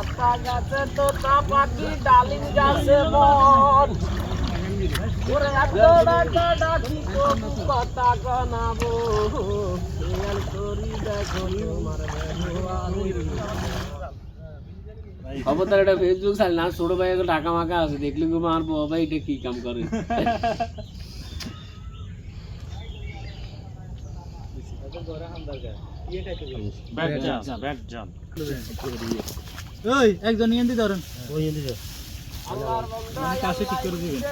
আতা তোমার ফেসবুক চাল ছোট ভাই টাকা মাকা আছে, দেখলি গো মার বাবা এটা কি কাম করে? ওই একজন ইয়েন্দি ধরেন। কাছে ঠিক করে দিবেন।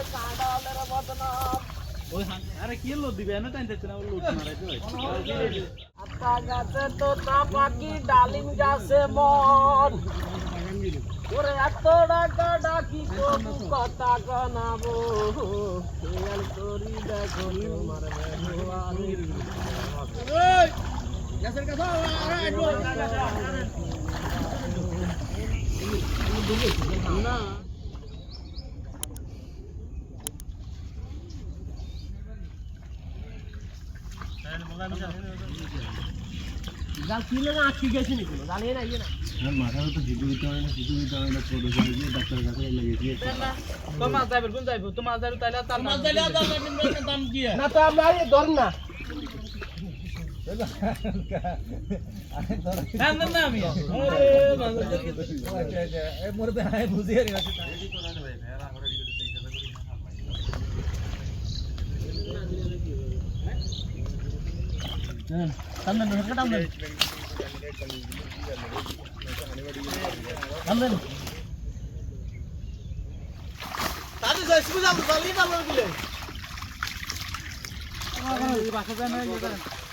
ওই আরে কি লোড দিবে? না টাইম দেখতে না লোড মারাইতে হয় আতা গাছে তোতা পাখি ডালিম গাছে মন ওরে এত ডাকা ডাকি তবু কথা কানাবো খেয়াল করি দেখো তোমার ব্যবহারের না জাল কিলো না আটকে গেছে নি কোনো জানিয়ে না ইয়ে না তোমার যাইবে কোন যাইবে তোমার যাইবে তাইলে তার মাছ যাইলে দাম কি না তো আমরা ধর না হ্যাঁ না না আমি ওরে মাছ সামনে না কাটা না সামনে তাতে যাই সুবিধা আমরা চালি না আমরা দিলে বাসা যায় না ইয়ে করেন লাল বাবা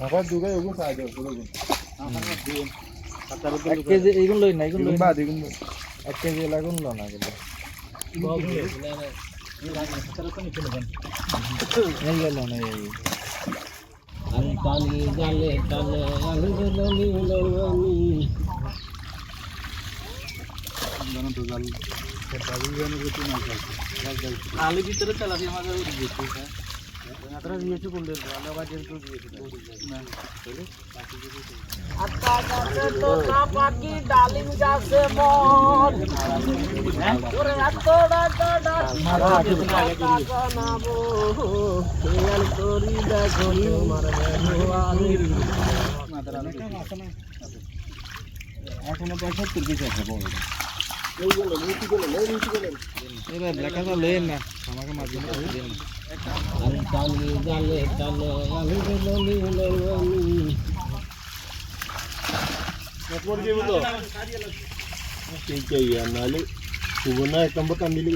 আবার দুগাই ওগুলো খাওয়া যাবে পুরো এক কেজি এগুলো লই না এগুলো বাদ এগুলো এক কেজি লাগুন লো না এগুলো এই গেল না এই। আমি পানি জালে টানে আমি বেলনি লনি আলু ভিতরে তেলাপি আমাদের ডালিম গাছে মন ওরে এত এখনও পঁয়সত্তর কেজি আছে বড়। এবার লেখাটা লেন না আমাকে মাঝে মাঝে দেন আমি পানি জালে টানে আমি বেলনি লনি ঠিক আছে নালে সুবর্ণা এক নম্বর টান দিলি